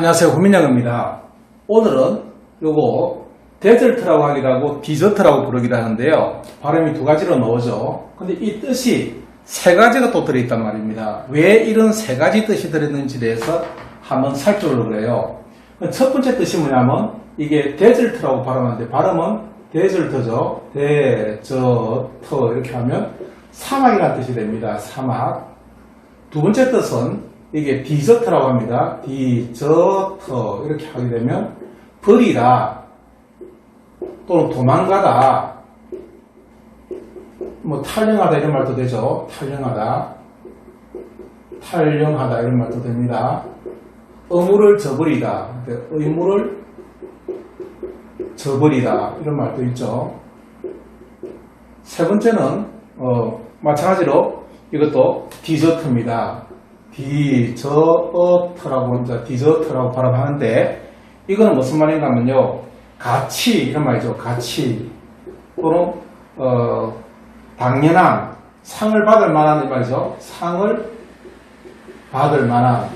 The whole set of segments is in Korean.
안녕하세요. 구민영입니다. 오늘은 요거 데절트라고 하기도 하고 디저트라고 부르기도 하는데요. 발음이 두 가지로 나오죠 근데 이 뜻이 세 가지가 또 들어있단 말입니다. 왜 이런 세 가지 뜻이 들어있는지에 대해서 한번 살펴보려고 해요. 첫 번째 뜻이 뭐냐면 이게 데절트라고 발음하는데 발음은 데절트죠. 데저터 이렇게 하면 사막이라는 뜻이 됩니다. 사막. 두 번째 뜻은 이게 디저트라고 합니다. 디저터 이렇게 하게 되면 버리다 또는 도망가다 뭐 탈령하다 이런 말도 되죠. 탈령하다 탈령하다 이런 말도 됩니다. 의무를 저버리다 의무를 저버리다 이런 말도 있죠. 세 번째는 어, 마찬가지로 이것도 디저트입니다. 디저트라고 합니다. 디저트라고 발음하는데 이거는 무슨 말인가 하면요. 가치 이런 말이죠. 가치 또는 어, 당연한 상을 받을 만한 이 말이죠. 상을 받을 만한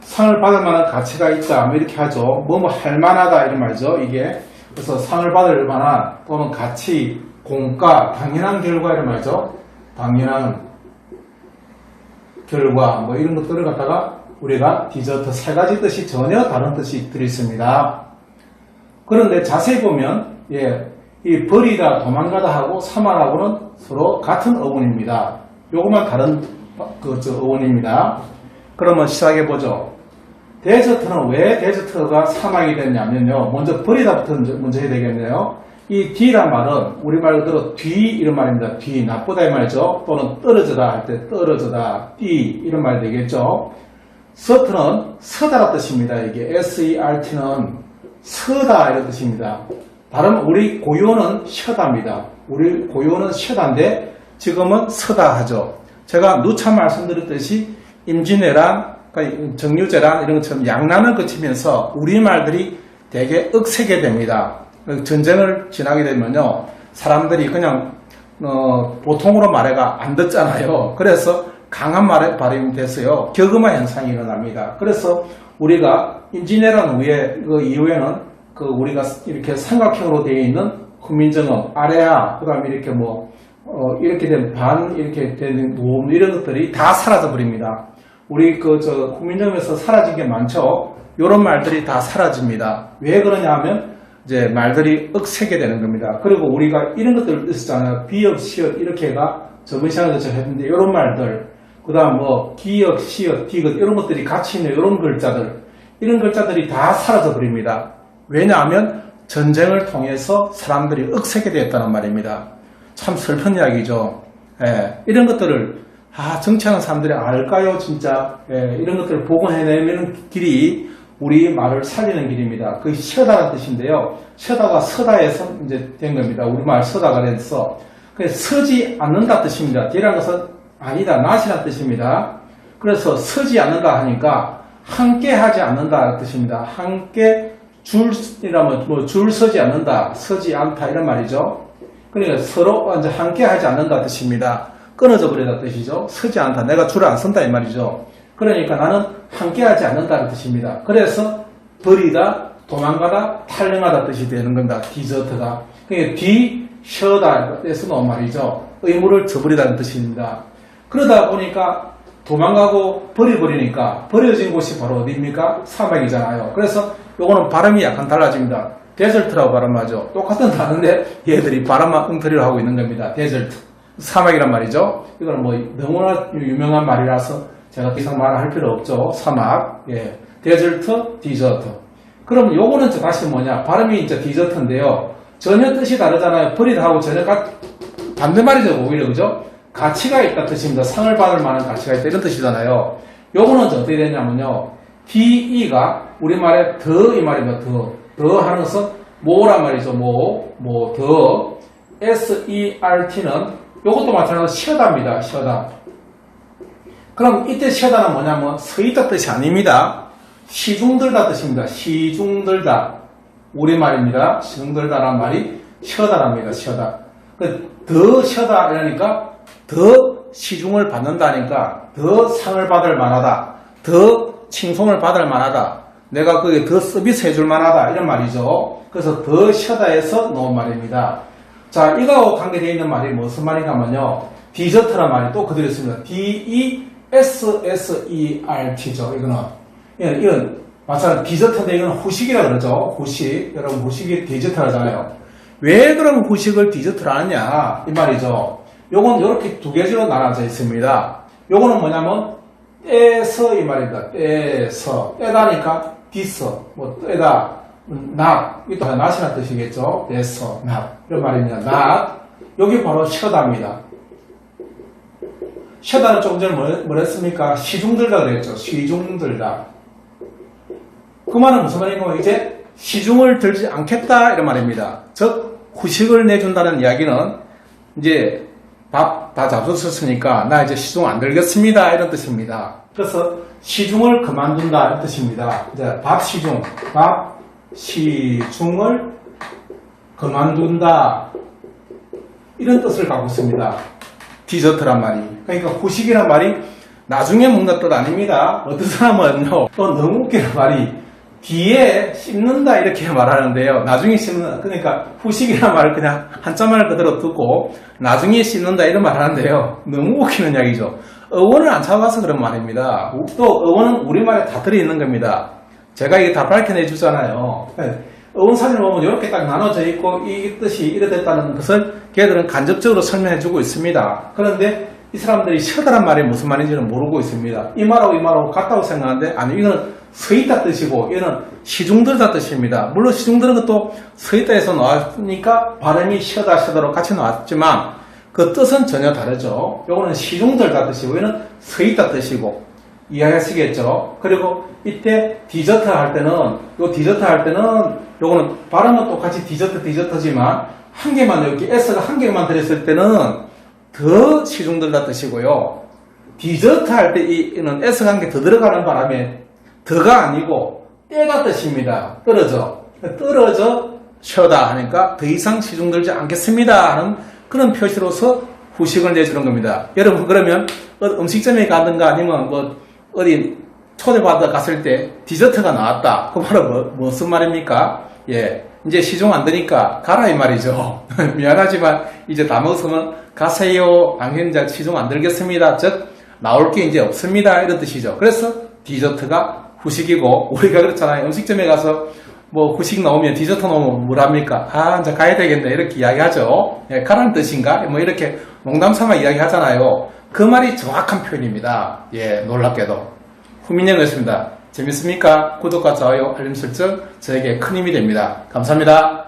상을 받을 만한 가치가 있다. 뭐 이렇게 하죠. 뭐뭐할 만하다 이런 말이죠. 이게 그래서 상을 받을 만한 또는 가치, 공가, 당연한 결과 이런 말이죠. 당연한 결과 뭐 이런 것들을 갖다가 우리가 디저트 세 가지 뜻이 전혀 다른 뜻이 들어있습니다. 그런데 자세히 보면 예, 이 버리다 도망가다 하고 사말하고는 서로 같은 어원입니다. 요것만 다른 그저 어원입니다. 그러면 시작해 보죠. 데저트는 왜 데저트가 사막이 됐냐면요. 먼저 버리다부터 먼저 해야 되겠네요. 이 D란 말은 우리말 그대로 뒤 이런 말입니다. 뒤 나쁘다 이 말이죠. 또는 떨어져다 할 때 떨어져다 D 이런 말 되겠죠. 서트는 서다라 뜻입니다. 이게 S-E-R-T는 서다 이런 뜻입니다. 다른 우리 고유어는 쉬다입니다. 우리 고유어는 쉬다인데 지금은 서다 하죠. 제가 누차 말씀드렸듯이 임진왜란, 그러니까 정유재란 이런 것처럼 양난을 거치면서 우리말들이 되게 억세게 됩니다. 전쟁을 지나게 되면요 사람들이 그냥 어, 보통으로 말해가 안 듣잖아요. 그래서 강한 말에 발음이 돼서요 격음화 현상이 일어납니다. 그래서 우리가 임진왜란 후에 그 이후에는 그 우리가 이렇게 삼각형으로 되어 있는 국민정음 아래야 그다음에 이렇게 뭐 어, 이렇게 된 반 이렇게 되는 모음 이런 것들이 다 사라져 버립니다. 우리 그 저 국민정음에서 사라진 게 많죠. 이런 말들이 다 사라집니다. 왜 그러냐 하면 이제 말들이 억세게 되는 겁니다. 그리고 우리가 이런 것들을 쓰잖아요. 비역, 시역 이렇게가 저번 시간에 제가 했는데 이런 말들 그 다음 뭐 기역, 시역, 디귿 이런 것들이 같이 있는 이런 글자들 이런 글자들이 다 사라져 버립니다. 왜냐하면 전쟁을 통해서 사람들이 억세게 되었다는 말입니다. 참 슬픈 이야기죠. 예, 이런 것들을 아 정치하는 사람들이 알까요 진짜 예, 이런 것들을 복원해내는 길이 우리 말을 살리는 길입니다. 그 쉬다라는 뜻인데요. 쉬다가 서다에서 이제 된 겁니다. 우리말 서다가 돼서 서지 않는다 뜻입니다. 뒤란 것은 아니다, 낫이라는 뜻입니다. 그래서 서지 않는다 하니까 함께 하지 않는다 뜻입니다. 함께 줄이라면 뭐 줄 서지 않는다, 서지 않다 이런 말이죠. 그러니까 서로 이제 함께 하지 않는다 뜻입니다. 끊어져 버리다 뜻이죠. 서지 않다. 내가 줄을 안 선다 이 말이죠. 그러니까 나는 함께하지 않는다는 뜻입니다. 그래서 버리다, 도망가다, 탈령하다 뜻이 되는 겁니다. 디저트가. 뒤, 쉬어다 에서 나온 말이죠. 의무를 저버리다는 뜻입니다. 그러다 보니까 도망가고 버려버리니까 버려진 곳이 바로 어디입니까? 사막이잖아요. 그래서 요거는 발음이 약간 달라집니다. 데절트라고 발음하죠. 똑같은 단어인데 얘들이 발음만 엉터리로 하고 있는 겁니다. 데절트. 사막이란 말이죠. 이거는 뭐 너무나 유명한 말이라서 제가 더 이상 말할 필요 없죠. 사막, 예, 데절트, 디저트. 그럼 요거는 저 다시 뭐냐? 발음이 이제 디저트인데요. 전혀 뜻이 다르잖아요. 버리다하고 전혀 가, 반대말이죠. 오히려 그죠? 가치가 있다 뜻입니다. 상을 받을 만한 가치가 있다 이런 뜻이잖아요. 요거는 어떻게 되냐면요. DE가 우리말에 더 이 말입니다. 더. 더 하는 것은 뭐란 말이죠. 뭐, 뭐, 더. SERT는 요것도 마찬가지로 쉬어다입니다. 쉬어다. 그럼 이때 쉬어다는 뭐냐면 서있다 뜻이 아닙니다. 시중들다 뜻입니다. 시중들다. 우리말입니다. 시중들다란 말이 쉬어다랍니다. 쉬어다. 그더 쉬어다 이러니까 더 시중을 받는다니까 더 상을 받을 만하다. 더 칭송을 받을 만하다. 내가 그게 더 서비스 해줄 만하다. 이런 말이죠. 그래서 더 쉬다에서 놓은 말입니다. 자, 이거하고 관계되어 있는 말이 무슨 말인가 하면요. 디저트란 말이 또 그대로 있습니다. D-E-S-S-E-R-T죠. 이거는. 예, 이건 마찬가지 디저트인데 이건 후식이라 그러죠. 후식. 여러분 후식이 디저트 하잖아요. 왜 그럼 후식을 디저트로 하느냐 이 말이죠. 요건 이렇게 두 개로 나눠져 있습니다. 요거는 뭐냐면 떼서 이 말입니다. 떼서 떼다니까 디서 뭐 떼다 음, 낫 이또 낫이라는 뜻이겠죠. 떼서 낫 이런 말입니다. 낫 여기 바로 쉬다입니다. 쉬다는 조금 전에 뭐, 뭐랬습니까? 시중들다 그랬죠. 시중들다. 그 말은 무슨 말인가 이제 시중을 들지 않겠다 이런 말입니다. 즉 후식을 내준다는 이야기는 이제 밥 다 잡수셨으니까 나 이제 시중 안 들겠습니다 이런 뜻입니다. 그래서 시중을 그만둔다 이런 뜻입니다. 이제 밥 시중, 밥 시중을 그만둔다 이런 뜻을 갖고 있습니다. 디저트란 말이. 그러니까 후식이란 말이 나중에 먹는 뜻 아닙니다. 어떤 사람은요, 또 너무 웃기는 말이 뒤에 씹는다 이렇게 말하는데요. 나중에 씹는다. 그러니까 후식이란 말을 그냥 한자말을 그대로 듣고 나중에 씹는다 이런 말 하는데요. 너무 웃기는 이야기죠. 어원을 안 찾아봐서 그런 말입니다. 또 어원은 우리말에 다 들어있는 겁니다. 제가 이게 다 밝혀내 주잖아요. 사진을 보면 이렇게 딱 나눠져 있고 이 뜻이 이래 됐다는 것을 걔들은 간접적으로 설명해 주고 있습니다. 그런데 이 사람들이 쉬다란 말이 무슨 말인지는 모르고 있습니다. 이 말하고 이 말하고 같다고 생각하는데 아니 이거는 서 있다 뜻이고 이거는 시중들다 뜻입니다. 물론 시중들은 것도 서 있다에서 나왔으니까 발음이 쉬다 쉬다로 같이 나왔지만 그 뜻은 전혀 다르죠. 요거는 시중들다 뜻이고 이거는 서 있다 뜻이고 이해하시겠죠? 그리고 이때 디저트 할 때는 요 디저트 할 때는 요거는 발음은 똑같이 디저트 디저트지만 한 개만 이렇게 S가 한 개만 들었을 때는 더 시중들다 뜻이고요. 디저트 할 때 이는 S가 한 개 더 들어가는 바람에 더가 아니고 때가 뜻입니다. 떨어져. 떨어져 쉬다 하니까 더 이상 시중들지 않겠습니다 하는 그런 표시로서 후식을 내주는 겁니다. 여러분 그러면 어, 음식점에 가든가 아니면 뭐 어디 초대 받아 갔을 때 디저트가 나왔다. 그 바로 뭐, 무슨 말입니까? 예. 이제 시중 안 되니까 가라 이 말이죠. 미안하지만 이제 다 먹었으면 가세요. 이제 시중 안 들겠습니다. 즉 나올 게 이제 없습니다. 이런 뜻이죠. 그래서 디저트가 후식이고 우리가 그렇잖아요. 음식점에 가서 뭐 후식 나오면 디저트 나오면 뭐랍니까? 아 이제 가야 되겠네 이렇게 이야기하죠. 예, 가라는 뜻인가? 뭐 이렇게 농담삼아 이야기하잖아요. 그 말이 정확한 표현입니다. 예, 놀랍게도. 후민영이었습니다. 재밌습니까? 구독과 좋아요, 알림 설정 저에게 큰 힘이 됩니다. 감사합니다.